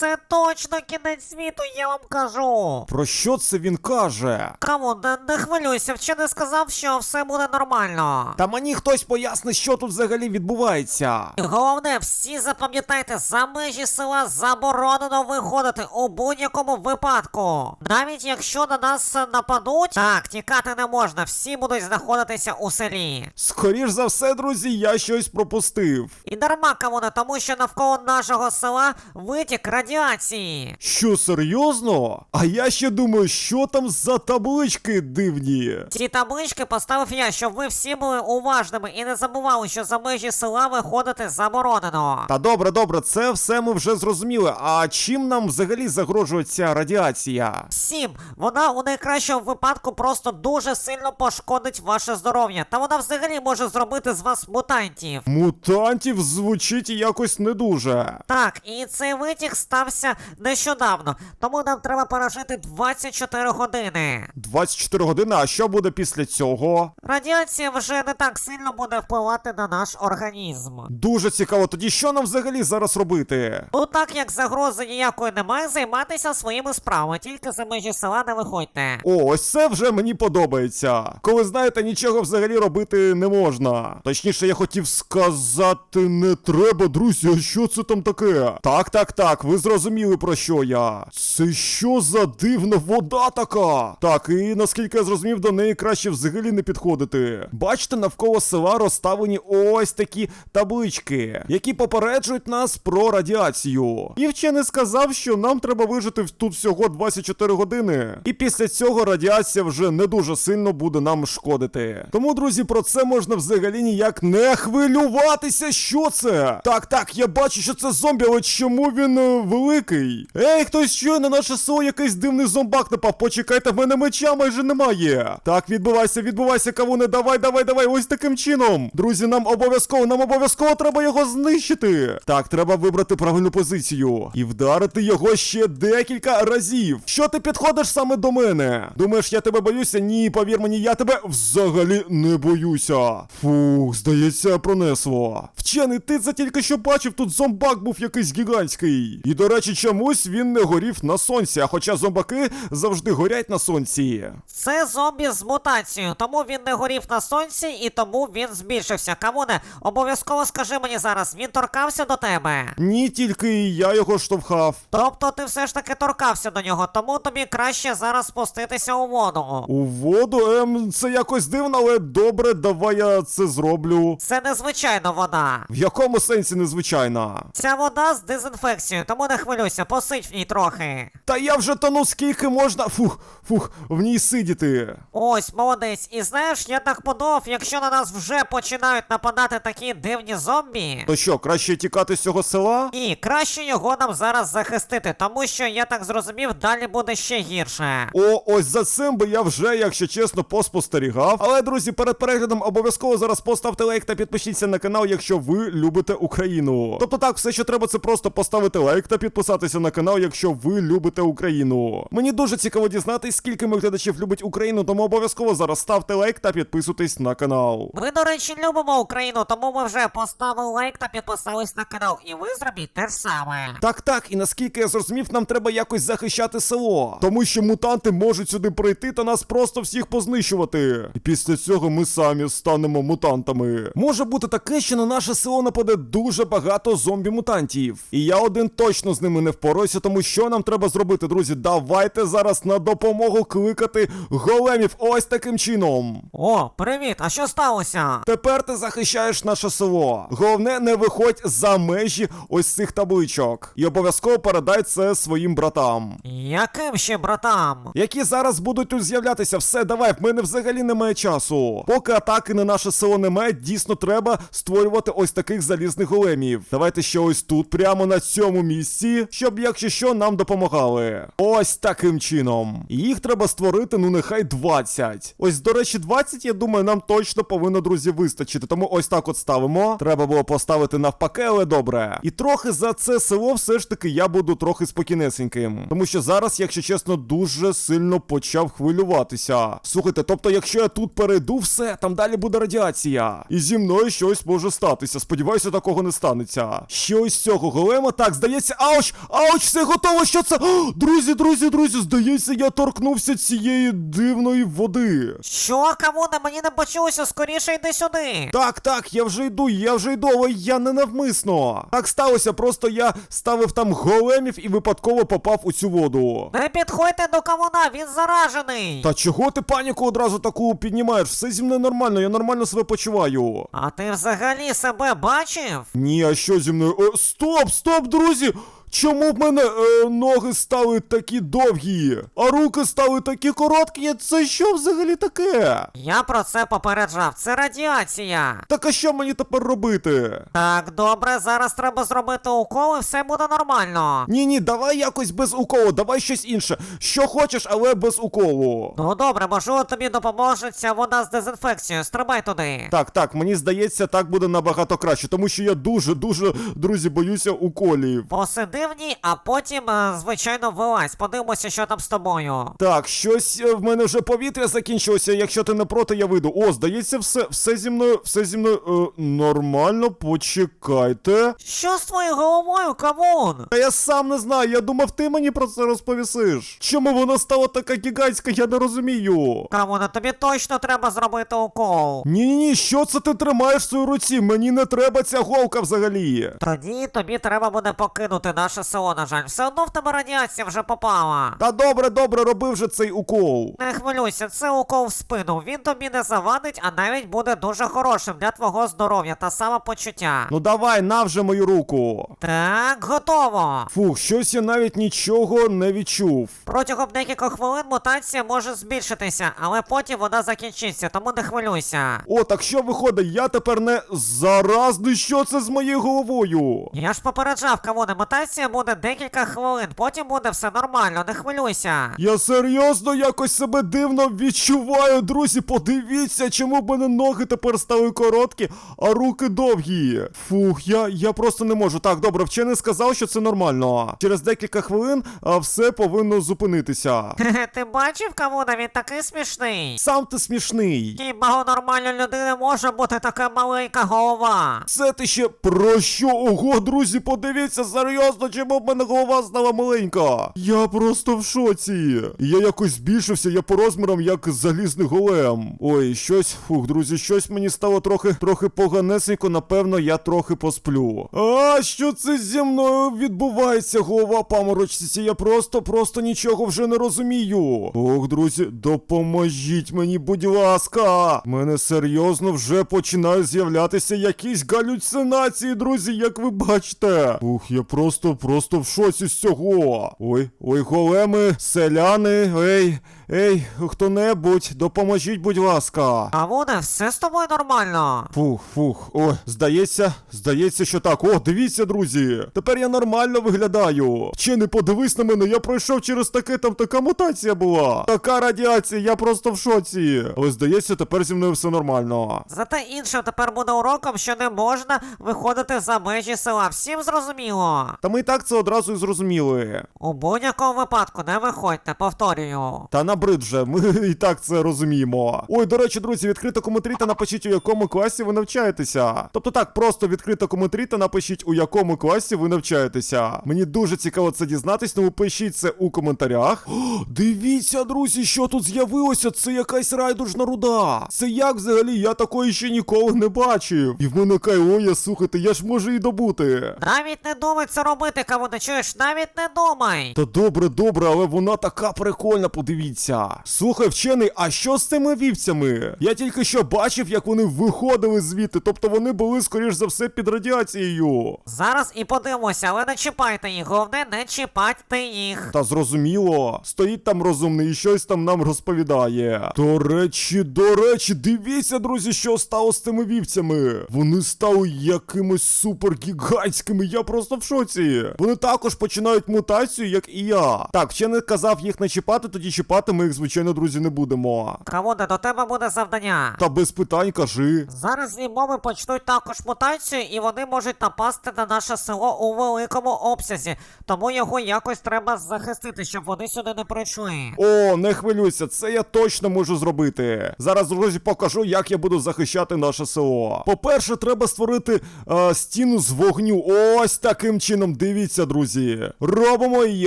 Це точно кінець світу, я вам кажу. Про що це він каже? Кому, не, не хвилюйся, вчений сказав, що все буде нормально. Та мені хтось пояснить, що тут взагалі відбувається. Головне, всі запам'ятайте, за межі села заборонено виходити у будь-якому випадку. Навіть якщо на нас нападуть, так, тікати не можна, всі будуть знаходитися у селі. Скоріш за все, друзі, я щось пропустив. І дарма кому не тому, що навколо нашого села витік радіації. Що, серйозно? А я ще думаю, що там за таблички дивні. Ці таблички поставив я, щоб ви всі були уважними і не забували, що за межі села виходити заборонено. Та добре, добре, це все ми вже зрозуміли. А чим нам взагалі загрожує ця радіація? Всім, вона у найкращому випадку просто дуже сильно пошкодить ваше здоров'я, та вона взагалі може зробити з вас мутантів. Мутантів звучить якось не дуже. Так, і цей витік стався нещодавно, тому нам треба пережити 24 години. 24 години, а що буде після цього? Радіація вже не так сильно буде впливати на наш організм. Дуже цікаво, тоді що нам взагалі зараз робити? Ну так як загрози ніякої немає, займатися своїми справами, тільки за межі села не виходьте. О, ось це вже мені подобається. Коли знаєте, нічого взагалі робити не можна. Точніше, я хотів сказати, не треба, друзі, а що це там таке? Так, так, так, ви зрозуміли про що я. Це що за дивна вода така? Так, і наскільки я зрозумів, до неї краще взагалі не підходити. Бачите, навколо села розставлені ось такі таблички, які попереджують нас про радіацію. І вчений сказав, що нам треба вижити тут всього 24 години. І після цього радіація вже не дуже сильно буде нам шкодити. Тому, друзі, про це можна взагалі ніяк не хвилюватися. Що це? Так, так, я бачу, що це зомбі, але чому він е, великий? Ей, хтось чує на наше село якийсь дивний зомбак напав. Почекайте, в мене меча майже немає. Так, відбувайся, відбувайся, кавуне, давай, давай, давай, ось таким чином. Друзі, нам обов'язково, нам обов'язково треба його знищити. Так, треба вибрати правильну позицію і вдарити його ще декілька разів. Що ти підходиш саме до мене? Думаєш, я тебе боюся? Ні, повір мені, я тебе взагалі не боюся. Фух, здається, пронесло. Вчений, ти це тільки що бачив, тут зомбак був якийсь гігантський. І до речі, чомусь він не горів на сонці, а хоча зомбаки завжди горять на сонці. Це зомбі з мутацією, тому він не горів на сонці і тому він збільшився. Камоне, обов'язково скажи мені зараз, він торкався до тебе. Ні, тільки я його штовхав. Тобто ти все ж таки торкався до нього, тому тобі краще зараз спуститися у воду. У воду, ем, це якось дивно, але добре, давай я це зроблю. Це незвичайна вода. В якому сенсі незвичайна? Ця вода з дезінфекцією, тому не хвилюйся, посидь в ній трохи. Та я вже тону скільки можна. Фух, фух, в ній сидіти. Ось, молодець. І знаєш, я так подумав, якщо на нас вже починають нападати такі дивні зомбі. То що, краще тікати з цього села? І краще його нам зараз захистити, тому що я так зрозумів, далі буде ще гірше. О, ось за цим би я вже, якщо чесно, поспостерігав. Але, друзі, перед переглядом обов'язково зараз поставте лайк та підпишіться на канал, якщо ви любите Україну. Тобто так, все, що треба, це просто поставити лайк та підписатися на канал, якщо ви любите Україну. Мені дуже цікаво дізнатись, скільки моїх глядачів любить Україну, тому обов'язково зараз ставте лайк та підписуйтесь на канал. Ми, до речі, любимо Україну, тому ми вже поставили лайк та підписались на канал. І ви зробіть те ж саме. Так, так, і наскільки я зрозумів, нам треба якось захищати село. Тому що мутанти можуть сюди прийти та нас просто всіх познищувати. І після цього ми самі станемо мутантами. Може бути таке, що на наше село нападе дуже багато зомбі-мутантів. І я один точно з ними не впораюся, тому що нам треба зробити, друзі. Давайте зараз на допомогу кликати големів ось таким чином. О, привіт, а що сталося? Тепер ти захищаєш наше село. Головне, не виходь за межі ось цих табличок. І обов'язково передай це своїм братам. Яким ще братам? Які зараз будуть тут з'являтися, все, давай, в мене взагалі немає часу. Поки атаки на наше село немає, дійсно треба створювати ось таких залізних големів. Давайте ще ось тут, прямо на цьому місці, щоб, якщо що, нам допомагали. Ось таким чином. Їх треба створити, ну нехай 20. Ось, до речі, 20, я думаю, нам точно повинно, друзі, вистачити. Тому ось так от ставимо. Треба було поставити навпаки, але добре. І трохи за це село все ж таки я буду трохи спокійнесеньким. Тому що зараз, якщо чесно, дуже сильно почав хвилюватися. Слухайте, тобто, якщо я тут перейду, все, там далі буде радіація. І зі мною щось може статися. Сподіваюся, такого не станеться. Що із цього голема? Так, здається, Ауч! Ауч, все готово! Що це? О, друзі, друзі, друзі, здається, я торкнувся цієї дивної води. Що, Кавуне, мені не почулося, скоріше йди сюди. Так, так, я вже йду, я вже йду, але я не навмисно. Так сталося, просто я ставив там големів і випадково попав у цю воду. Не підходьте до Кавуна, він заражений. Та чого ти паніку одразу таку піднімаєш? Все зі мною нормально, я нормально себе почуваю. А ти взагалі себе бачив? Ні, а що зі мною? О, стоп, стоп, друзі! Чому в мене е, ноги стали такі довгі, а руки стали такі короткі? Це що взагалі таке? Я про це попереджав, це радіація. Так а що мені тепер робити? Так, добре, зараз треба зробити укол і все буде нормально. Ні, ні, давай якось без уколу, давай щось інше. Що хочеш, але без уколу. Ну добре, можливо тобі допоможе ця вода з дезінфекцією, стрибай туди. Так, так, мені здається, так буде набагато краще, тому що я дуже, дуже, друзі, боюся уколів. Посиди в а потім, е, звичайно, вилазь. Подивимося, що там з тобою. Так, щось е, в мене вже повітря закінчилося. Якщо ти не проти, я вийду. О, здається, все, все зі мною, все зі мною е, нормально. Почекайте. Що з твоєю головою, кавун? Та я сам не знаю, я думав, ти мені про це розповісиш. Чому вона стала така гігантська, я не розумію. Кавуна, тобі точно треба зробити укол. Ні, ні, ні, що це ти тримаєш в своїй руці? Мені не треба ця голка взагалі. Тоді тобі треба буде покинути наше село, на жаль. Все одно в тебе радіація вже попала. Та добре, добре, роби вже цей укол. Не хвилюйся, це укол в спину. Він тобі не завадить, а навіть буде дуже хорошим для твого здоров'я та самопочуття. Ну давай, на вже мою руку. Так, готово. Фух, щось я навіть нічого не відчув. Протягом декількох хвилин мутація може збільшитися, але потім вона закінчиться, тому не хвилюйся. О, так що виходить, я тепер не заразний, що це з моєю головою? Я ж попереджав, кавуне, мутація буде декілька хвилин, потім буде все нормально, не хвилюйся. Я серйозно якось себе дивно відчуваю, друзі. Подивіться, чому в мене ноги тепер стали короткі, а руки довгі. Фух, я, я просто не можу. Так, добре, вчений сказав, що це нормально. Через декілька хвилин а, все повинно зупинитися. Хе-хе, Ти бачив, кавуне, він такий смішний. Сам ти смішний. Хіба у нормальної людини може бути така маленька голова? Це ти ще про що? Ого, друзі, подивіться, серйозно, чому в мене голова стала маленька? Я просто в шоці. Я якось збільшився, я по розмірам як залізний голем. Ой, щось, фух, друзі, щось мені стало трохи трохи поганесенько, напевно, я трохи посплю. А що це зі мною відбувається? Голова паморочиться, я просто, просто нічого вже не розумію. Ох, друзі, допоможіть мені, будь ласка. Мене серйозно вже починають з'являтися якісь галюцинації, друзі, як ви бачите. Ух, я просто, просто в шоці з цього. Ой, ой, големи, селяни, ей, ей, хто-небудь, допоможіть, будь ласка. А Кавуне, все з тобою нормально. Фух, фух, о, здається, здається, що так. О, дивіться, друзі. Тепер я нормально виглядаю. Чи не подивись на мене, я пройшов через таке, там така мутація була. Така радіація, я просто в шоці. Але здається, тепер зі мною все нормально. Зате іншим тепер буде уроком, що не можна виходити за межі села. Всім зрозуміло. Та ми і так це одразу і зрозуміли. У будь-якому випадку не виходьте, повторюю. Та набрид вже, ми і так це розуміємо. Ой, до речі, друзі, відкрито коментарі та напишіть, у якому класі ви навчаєтеся. Тобто так, просто відкрито коментарі та напишіть, у якому класі ви навчаєтеся. Мені дуже цікаво це дізнатись, тому пишіть це у коментарях. О, дивіться, друзі, що тут з'явилося. Це якась райдужна руда. Це як взагалі? Я такої ще ніколи не бачив. І в мене кайоя, слухайте, я ж можу її добути. Навіть не думай це робити, кавуне, чуєш, навіть не думай. Та добре, добре, але вона така прикольна, подивіться. Слухай, вчений, а що з цими вівцями? Я тільки що бачив, як вони виходили звідти, тобто вони були, скоріш за все, під радіацією. Зараз і подивимося, але не чіпайте їх, головне не чіпайте їх. Та зрозуміло, стоїть там розумний і щось там нам розповідає. До речі, до речі, дивіться, друзі, що стало з цими вівцями. Вони стали якимось супергігантськими, я просто в шоці. Вони також починають мутацію, як і я. Так, вчений казав їх не чіпати, тоді чіпати ми їх, звичайно, друзі, не будемо. Кавуне, до тебе буде завдання. Та без питань кажи. Зараз зі мови почнуть також мутацію, і вони можуть напасти на наше село у великому обсязі. Тому його якось треба захистити, щоб вони сюди не прийшли. О, не хвилюйся, це я точно можу зробити. Зараз, друзі, покажу, як я буду захищати наше село. По-перше, треба створити е, стіну з вогню. Ось таким чином. Дивіться, друзі, робимо її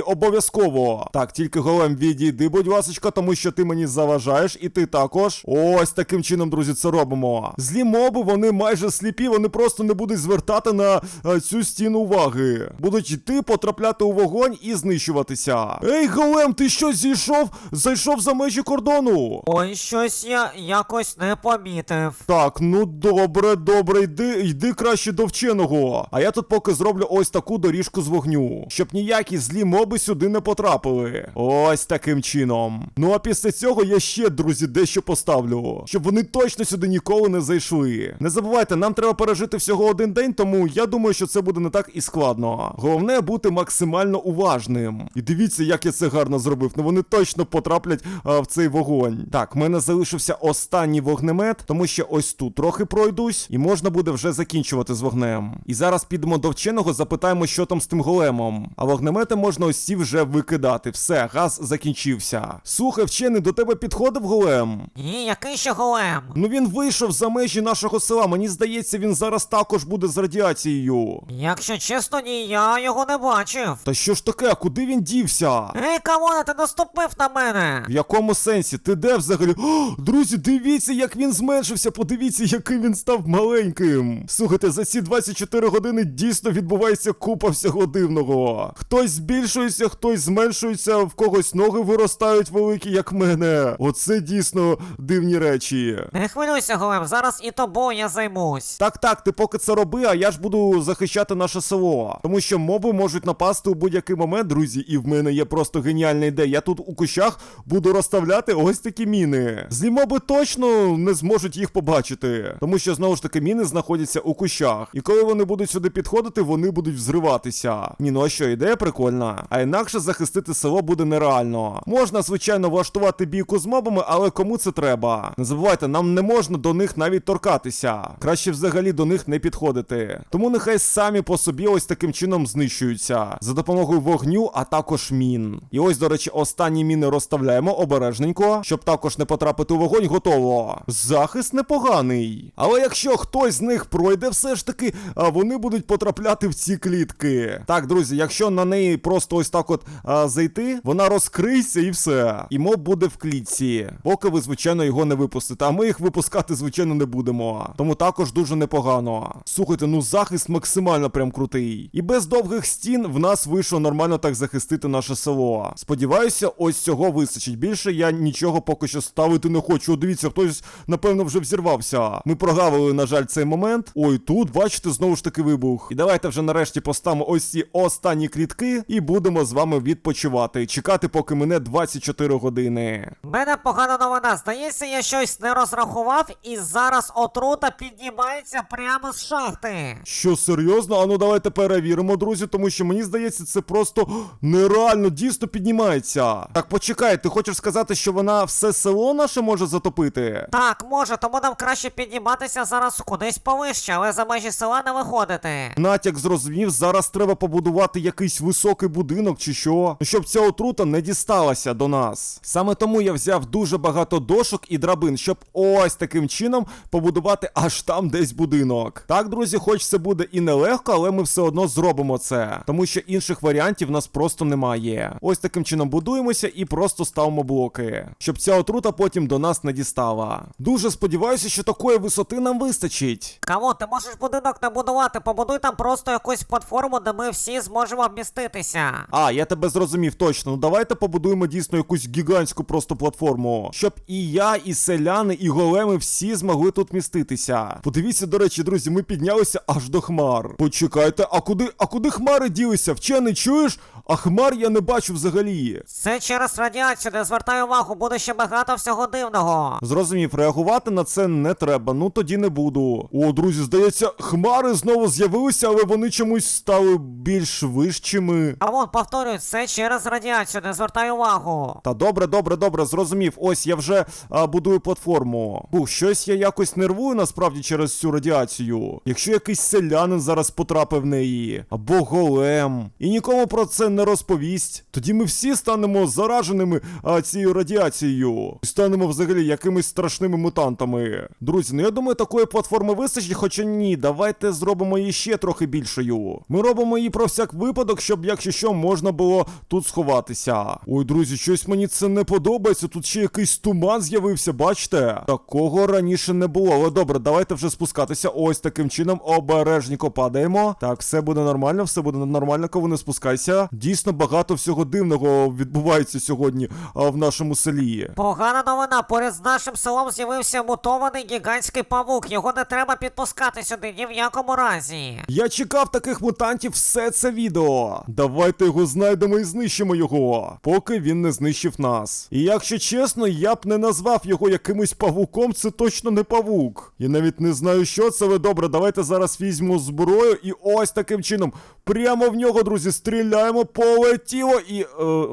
обов'язково. Так, тільки голем відійди, будь ласочка, тому що ти мені заважаєш, і ти також. Ось таким чином, друзі, це робимо. Злі моби, вони майже сліпі, вони просто не будуть звертати на е, цю стіну уваги. Будуть йти, потрапляти у вогонь і знищуватися. Ей, голем, ти що зійшов? Зайшов за межі кордону. Ой, щось я якось не помітив. Так, ну добре, добре, йди, йди краще до вченого. А я тут поки зроблю ось таку доріжку з вогню, щоб ніякі злі моби сюди не потрапили. Ось таким чином. Ну а після цього я ще, друзі, дещо поставлю, щоб вони точно сюди ніколи не зайшли. Не забувайте, нам треба пережити всього один день, тому я думаю, що це буде не так і складно. Головне бути максимально уважним. І дивіться, як я це гарно зробив. Ну вони точно потраплять а, в цей вогонь. Так, в мене залишився останній вогнемет, тому що ось тут трохи пройдусь, і можна буде вже закінчувати з вогнем. І зараз підемо до вченого, запитаємо, що там з тим големом. А вогнемети можна ось ці вже викидати. Все, газ закінчився. Слухай, вчений, до тебе підходив голем? Ні, який ще голем? Ну він вийшов за межі нашого села. Мені здається, він зараз також буде з радіацією. Якщо чесно, ні, я його не бачив. Та що ж таке, куди він дівся? Ей, камона, ти наступив на мене. В якому сенсі? Ти де взагалі? О, друзі, дивіться, як він зменшився. Подивіться, яким він став маленьким. Слухайте, за ці 24 години дійсно відбувається купа всього дивного. Хтось збільшується, хтось зменшується, в когось ноги виростають великі, як мене. Оце дійсно дивні речі. Не хвилюйся, голем, зараз і тобою я займусь. Так, так, ти поки це роби, а я ж буду захищати наше село. Тому що моби можуть напасти у будь-який момент, друзі, і в мене є просто геніальна ідея. Я тут у кущах буду розставляти ось такі міни. Злі моби точно не зможуть їх побачити. Тому що знову ж таки міни знаходяться у кущах. І коли вони будуть сюди підходити, вони будуть взриватися. Ні, ну а що, ідея прикольна. А інакше захистити село буде нереально. Можна, звичайно, влаштувати бійку з мобами, але кому це треба? Не забувайте, нам не можна до них навіть торкатися. Краще взагалі до них не підходити. Тому нехай самі по собі ось таким чином знищуються за допомогою вогню, а також мін. І ось, до речі, останні міни розставляємо обережненько, щоб також не потрапити у вогонь. Готово. Захист непоганий. Але якщо хтось з них пройде, все ж таки, а вони будуть потрапляти в ці клітки. Так, друзі, якщо на неї просто ось так от а, зайти, вона розкриється і все. І моб буде в клітці. Поки ви, звичайно, його не випустите. А ми їх випускати, звичайно, не будемо. Тому також дуже непогано. Слухайте, ну захист максимально прям крутий. І без довгих стін в нас вийшло нормально так захистити наше село. Сподіваюся, ось цього вистачить. Більше я нічого поки що ставити не хочу. О, дивіться, хтось, напевно, вже взірвався. Ми прогавили, на жаль, цей момент. Ой, тут, бачите, знову ж таки вибух. І давайте вже нарешті поставимо ось ці останні клітки і будемо з вами відпочивати. Чекати, поки мене 24 години. Мене погана новина. Здається, я щось не розрахував, і зараз отрута піднімається прямо з шахти. Що серйозно? Ану, давайте перевіримо, друзі, тому що мені здається, це просто нереально дійсно піднімається. Так, почекай, ти хочеш сказати, що вона все село наше може затопити? Так, може, тому нам краще підніматися зараз кудись повище, але за межі села не виходити. Натяк зрозумів, зараз треба побудувати якийсь високий будинок чи що, щоб ця отрута не дісталася до нас. Саме тому я взяв дуже багато дошок і драбин, щоб ось таким чином побудувати аж там десь будинок. Так, друзі, хоч це буде і нелегко, але ми все одно зробимо це, тому що інших варіантів в нас просто немає. Ось таким чином будуємося і просто ставимо блоки, щоб ця отрута потім до нас не дістала. Дуже сподіваюся, що такої висоти нам вистачить. Кого, ти можеш будинок не будувати, побудуй там просто якусь платформу, де ми всі зможемо вміститися. А, я тебе зрозумів точно. Ну давайте побудуємо дійсно якусь гігантську просто платформу, щоб і я, і селяни, і големи всі змогли тут міститися. Подивіться, до речі, друзі, ми піднялися аж до хмар. Почекайте, а куди, а куди хмари ділися? Вчений, чуєш? А хмар я не бачу взагалі. Це через радіацію, не звертай увагу, буде ще багато всього дивного. Зрозумів, реагувати на це не треба, ну тоді не буду. О, друзі, здається, хмари знову з'явилися, але вони чомусь стали більш вищими. А вон, повторюю, це через радіацію, не звертай увагу. Та добре, добре, добре, зрозумів. Ось я вже а, будую платформу. Ух, щось я якось нервую насправді через цю радіацію. Якщо якийсь селянин зараз потрапив в неї, або голем, і нікому про це не розповість, тоді ми всі станемо зараженими а, цією радіацією. І станемо взагалі якимись страшними мутантами. Друзі, ну я думаю, такої платформи вистачить, хоча ні, давайте зробимо її ще трохи більшою. Ми робимо Поставимо її про всяк випадок, щоб якщо що можна було тут сховатися. Ой, друзі, щось мені це не подобається. Тут ще якийсь туман з'явився, бачите? Такого раніше не було. Але добре, давайте вже спускатися. Ось таким чином обережненько падаємо. Так, все буде нормально, все буде нормально, коли не спускайся. Дійсно багато всього дивного відбувається сьогодні а, в нашому селі. Погана новина, поряд з нашим селом з'явився мутований гігантський павук. Його не треба підпускати сюди ні в якому разі. Я чекав таких мутантів все це відео. Давайте його знайдемо і знищимо його, поки він не знищив нас. І якщо чесно, я б не назвав його якимось павуком, це точно не павук. Я навіть не знаю, що це, ви добре, давайте зараз візьмемо зброю і ось таким чином. Прямо в нього, друзі, стріляємо, полетіло і. Е,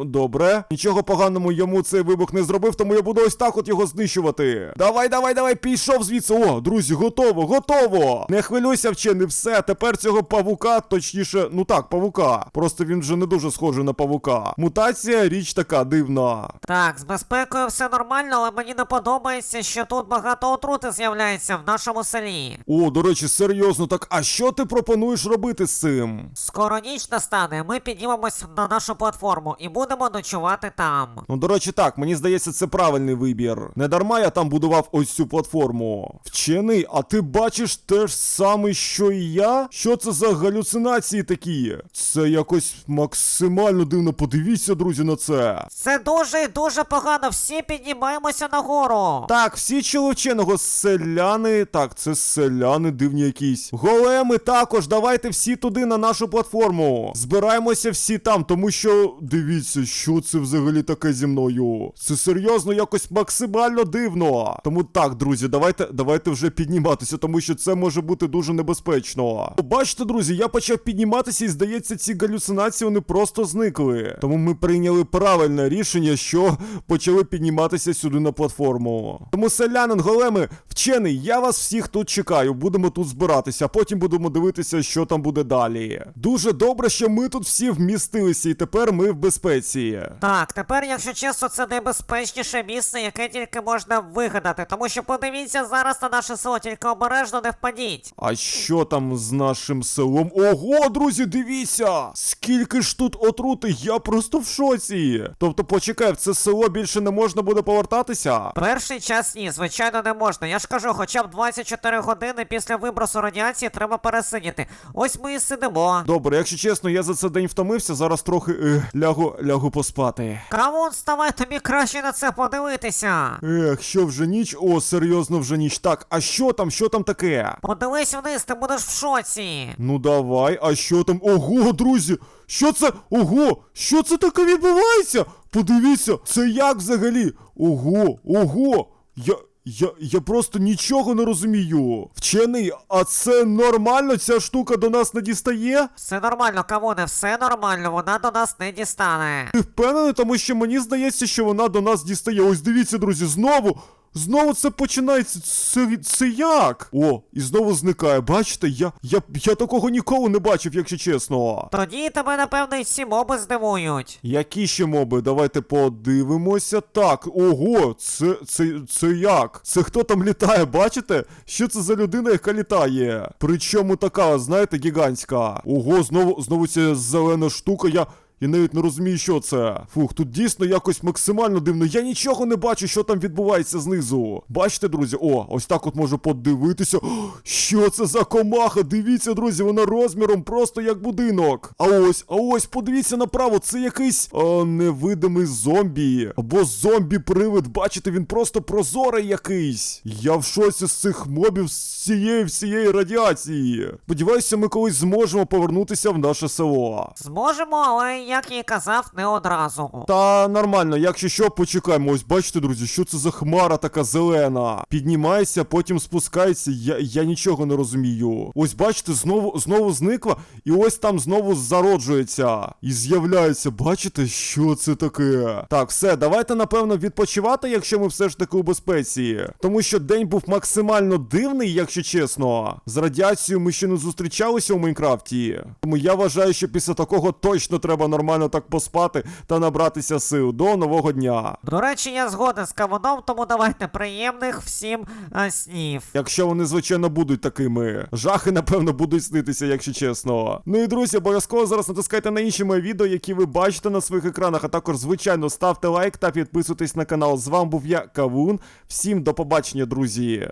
добре. Нічого поганого йому цей вибух не зробив, тому я буду ось так от його знищувати. Давай, давай, давай, пішов звідси. О, друзі, готово, готово. Не хвилюйся, вчений, все. Тепер цього павука, точніше, ну так, павука. Просто він вже не дуже схожий на павука. Мутація річ така дивна. Так, з безпекою все нормально, але мені не подобається, що тут багато отрути з'являється в нашому селі. О, до речі, серйозно, так а що ти пропонуєш робити з цим? Скоро ніч настане, ми піднімемось на нашу платформу і будемо ночувати там. Ну, до речі, так, мені здається, це правильний вибір. Не дарма я там будував ось цю платформу. Вчений, а ти бачиш те ж саме, що і я? Що це за галюцинації такі? Це якось максимально дивно. Подивіться, друзі, на це. Це дуже і дуже погано, всі піднімаємося нагору. Так, всі чули селяни. Так, це селяни дивні якісь. Големи також, давайте всі туди на нашу платформу. Збираємося всі там, тому що дивіться, що це взагалі таке зі мною. Це серйозно якось максимально дивно. Тому так, друзі, давайте, давайте вже підніматися, тому що це може бути дуже небезпечно. Бачите, друзі, я почав підніматися, і здається, ці галюцинації вони просто зникли. Тому ми прийняли правильне рішення, що почали підніматися сюди на платформу. Тому селянин, големи, вчений, я вас всіх тут чекаю. Будемо тут збиратися, а потім будемо дивитися, що там буде далі. Дуже добре, що ми тут всі вмістилися, і тепер ми в безпеці. Так, тепер, якщо чесно, це найбезпечніше місце, яке тільки можна вигадати. Тому що подивіться зараз на наше село, тільки обережно не впадіть. А що там з нашим селом? Ого, друзі, дивіться! Скільки ж тут отрути, я просто в шоці. Тобто, почекай, в це село більше не можна буде повертатися? Перший час ні, звичайно, не можна. Я ж кажу, хоча б 24 години після вибросу радіації треба пересидіти. Ось ми і сидимо. Добре, якщо чесно, я за цей день втомився, зараз трохи е, лягу, лягу поспати. Кавун, вставай, тобі краще на це подивитися. Ех, що вже ніч? О, серйозно, вже ніч. Так, а що там, що там таке? Подивись вниз, ти будеш в шоці. Ну давай, а що там? Ого, друзі! Що це? Ого! Що це таке відбувається? Подивіться, це як взагалі? Ого, ого! Я. Я, я просто нічого не розумію. Вчений, а це нормально? Ця штука до нас не дістає? Все нормально, Кавуне, все нормально, вона до нас не дістане. Ти впевнений, тому що мені здається, що вона до нас дістає. Ось дивіться, друзі, знову. Знову це починається. Це, це як? О, і знову зникає. Бачите, я, я, я такого ніколи не бачив, якщо чесно. Тоді тебе, напевно, і ці моби здивують. Які ще моби? Давайте подивимося. Так, ого, це, це, це як? Це хто там літає, бачите? Що це за людина, яка літає? Причому така, знаєте, гігантська. Ого, знову, знову ця зелена штука. Я. Я навіть не розумію, що це. Фух, тут дійсно якось максимально дивно. Я нічого не бачу, що там відбувається знизу. Бачите, друзі? О, ось так от можу подивитися. Що це за комаха? Дивіться, друзі, вона розміром просто як будинок. А ось, а ось, подивіться направо, це якийсь о, невидимий зомбі. Або зомбі-привид. Бачите, він просто прозорий якийсь. Я в шоці з цих мобів з цієї всієї радіації. Сподіваюся, ми колись зможемо повернутися в наше село. Зможемо, але як я і казав, не одразу. Та нормально, якщо що, почекаємо. Ось бачите, друзі, що це за хмара така зелена. Піднімається, потім спускається. Я, я нічого не розумію. Ось бачите, знову знову зникла, і ось там знову зароджується. І з'являється. Бачите, що це таке? Так, все, давайте, напевно, відпочивати, якщо ми все ж таки у безпеці. Тому що день був максимально дивний, якщо чесно. З радіацією ми ще не зустрічалися у Майнкрафті. Тому я вважаю, що після такого точно треба нормально нормально так поспати та набратися сил до нового дня. До речі, я згоден з кавуном, тому давайте приємних всім е, снів. Якщо вони, звичайно, будуть такими. Жахи, напевно, будуть снитися, якщо чесно. Ну і друзі, обов'язково зараз натискайте на інші мої відео, які ви бачите на своїх екранах. А також, звичайно, ставте лайк та підписуйтесь на канал. З вами був я, Кавун. Всім до побачення, друзі.